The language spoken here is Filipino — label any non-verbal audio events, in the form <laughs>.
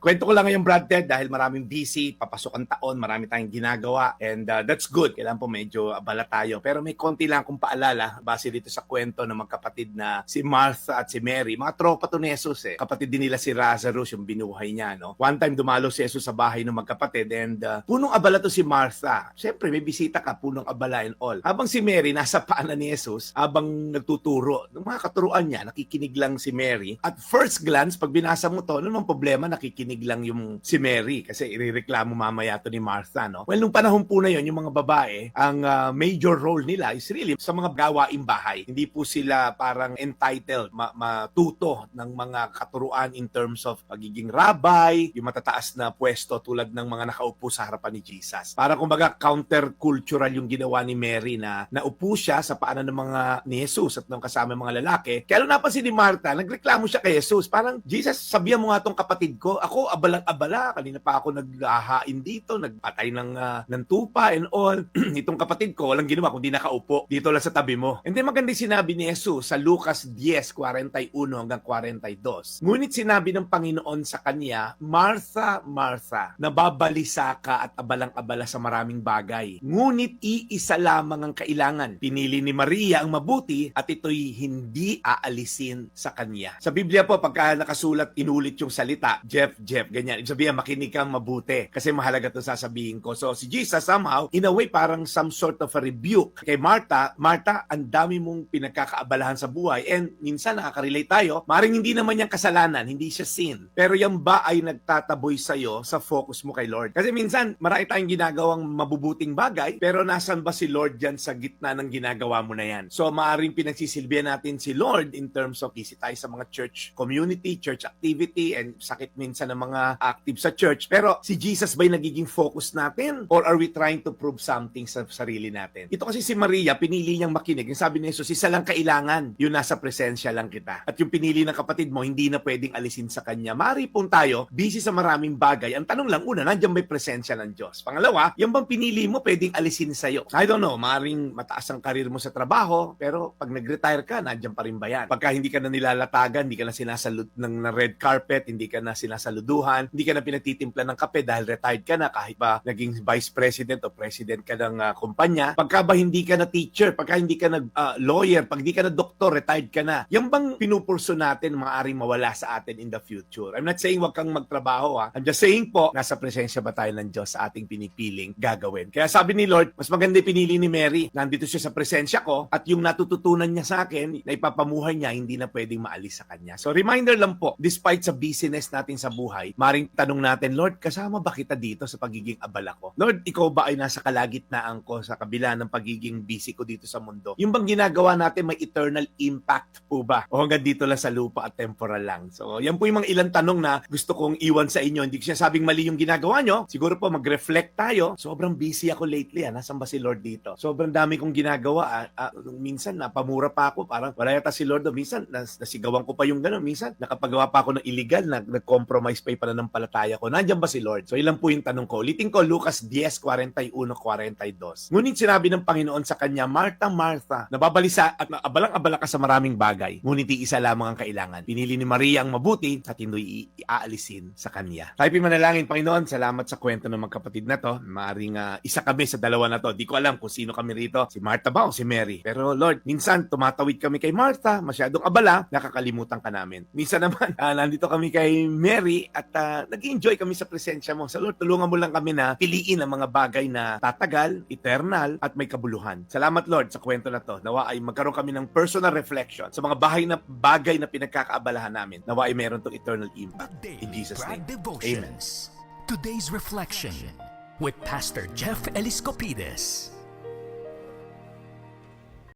Kwento ko lang ngayon, Brad Ted, dahil maraming busy, papasok ang taon, marami tayong ginagawa, and uh, that's good. Kailan po medyo abala tayo. Pero may konti lang akong paalala, base dito sa kwento ng magkapatid na si Martha at si Mary. Mga tropa to ni Jesus eh. Kapatid din nila si Lazarus, yung binuhay niya, no? One time dumalo si Jesus sa bahay ng magkapatid, and uh, punong abala to si Martha. Siyempre, may bisita ka, punong abala and all. Habang si Mary, nasa paanan ni Jesus, habang nagtuturo, ng mga katuruan niya, nakikinig lang si Mary. At first glance, pag binasa mo to, ano problema, nakikinig lang yung si Mary kasi irereklamo mamaya to ni Martha, no? Well, nung panahon po na yon yung mga babae, ang ah, major role nila is really sa mga gawaing bahay. Hindi po sila parang entitled, ma- matuto ng mga katuruan in terms of pagiging rabbi, yung matataas na pwesto tulad ng mga nakaupo sa harapan ni Jesus. Para kumbaga counter-cultural yung ginawa ni Mary na naupo siya sa paanan ng mga ni Jesus at ng kasama mga lalaki. Kaya nung napansin ni Martha, nagreklamo siya kay Jesus. Parang, Jesus, sabihan mo nga tong kapatid ko. Ako, abalang-abala. Kanina pa ako naghahain dito, nagpatay ng, ah, ng tupa and all. <clears throat> Itong kapatid ko, walang ginawa kundi nakaupo dito lang sa tabi mo. And then maganda sinabi ni Jesus sa Lucas 10, 41 hanggang 42. Ngunit sinabi ng Panginoon sa kanya, Martha, Martha, nababalisa ka at abalang-abala sa maraming bagay. Ngunit iisa lamang ang kailangan. Pinili ni Maria ang mabuti at ito'y hindi aalisin sa kanya. Sa Biblia po, pagka nakasulat, inulit yung salita, Jeff, Jeff, ganyan. Ibig sabihin, makinig kang mabuti. Kasi mahalaga itong sasabihin ko. So, si Jesus somehow, in a way, parang some sort of a rebuke. Kay Martha, Martha, ang dami mong pinagkakaabalahan sa buhay. And minsan, nakaka-relate tayo, maring hindi naman yung kasalanan, hindi siya sin. Pero yan ba ay nagtataboy sa'yo sa focus mo kay Lord? Kasi minsan, marami tayong ginagawang mabubuting bagay, pero nasan ba si Lord dyan sa gitna ng ginagawa mo na yan? So, maaring pinagsisilbihan natin si Lord in terms of busy tayo sa mga church community, church activity, and sakit minsan ng mga active sa church. Pero si Jesus ba'y nagiging focus natin? Or are we trying to prove something sa sarili natin? Ito kasi si Maria, pinili niyang makinig. Yung sabi ni Jesus, isa lang kailangan, yung nasa presensya lang kita. At yung pinili ng kapatid mo, hindi na pwedeng alisin sa kanya. Mari pong tayo, busy sa maraming bagay. Ang tanong lang, una, nandiyan yung presensya ng Diyos? Pangalawa, yung bang pinili mo, pwedeng alisin sa'yo? I don't know, maring mataas ang karir mo sa trabaho, pero pag nag-retire ka, nandiyan pa rin ba yan? Pagka hindi ka na nilalatagan, hindi ka na sinasalud ng, red carpet, hindi ka na sinasaluduhan, hindi ka na pinagtitimpla ng kape dahil retired ka na kahit ba naging vice president o president ka ng ah, kumpanya. Pagka ba hindi ka na teacher, pagka hindi ka na ah, lawyer, pag hindi ka na doktor, retired ka na. Yan bang pinupurso natin maaaring mawala sa atin in the future? I'm not saying wag kang magtrabaho ha. I'm just saying po, nasa presensya ba tayo ng Diyos sa ating pinipiling gagawin? Kaya sabi ni Lord, mas maganda pinili ni Mary. Nandito siya sa presensya ko at yung natututunan niya sa akin na ipapamuhay niya, hindi na pwedeng maalis sa kanya. So reminder lang po, despite sa busyness natin sa buhay, maring tanong natin, Lord, kasama ba kita dito sa pagiging abala ko? Lord, ikaw ba ay nasa kalagitnaan ko sa kabila ng pagiging busy ko dito sa mundo? Yung bang ginagawa natin may eternal impact po ba? O hanggang dito lang sa lupa at temporal lang? So yan po yung mga ilang tanong na gusto kong iwan sa inyo. Hindi ko siya sabing mali yung ginagawa nyo. Siguro po mag-reflect tayo. Sobrang busy ako lately. Ah. Nasaan ba si Lord dito? Sobrang dami kong ginagawa. Ah. Ah, minsan napamura pa ako. Parang wala yata si Lord. Minsan nas, nasigawan ko pa yung gano'n. Minsan nakapagawa pa ako ng illegal. Nag, nag-compromise pa yung pananampalataya ko. Nandiyan ba si Lord? So ilan po yung tanong ko. Ulitin ko Lucas 10, 41, 42. Ngunit sinabi ng Panginoon sa kanya, Martha, Martha, nababalisa at abalang-abala ka sa maraming bagay. Ngunit isa lamang ang kailangan. Pinili ni Maria ang mabuti at hindi iaalisin sa kanya. Tayo manalangin, Panginoon, salamat sa kwento ng magkapatid na to. Maaring ah, isa kami sa dalawa na to. Di ko alam kung sino kami rito, si Martha ba o si Mary. Pero Lord, minsan tumatawid kami kay Martha, masyadong abala, nakakalimutan ka namin. Minsan naman, <laughs> ah, nandito kami kay Mary at ah, nag-enjoy kami sa presensya mo. So Lord, tulungan mo lang kami na piliin ang mga bagay na tatagal, eternal, at may kabuluhan. Salamat Lord sa kwento na to. Nawa ay magkaroon kami ng personal reflection sa mga bahay na bagay na pinagkakaabalahan namin. Nawa ay meron tong eternal impact. In Jesus' name. Devotions. Today's reflection with Pastor Jeff Eliscopides.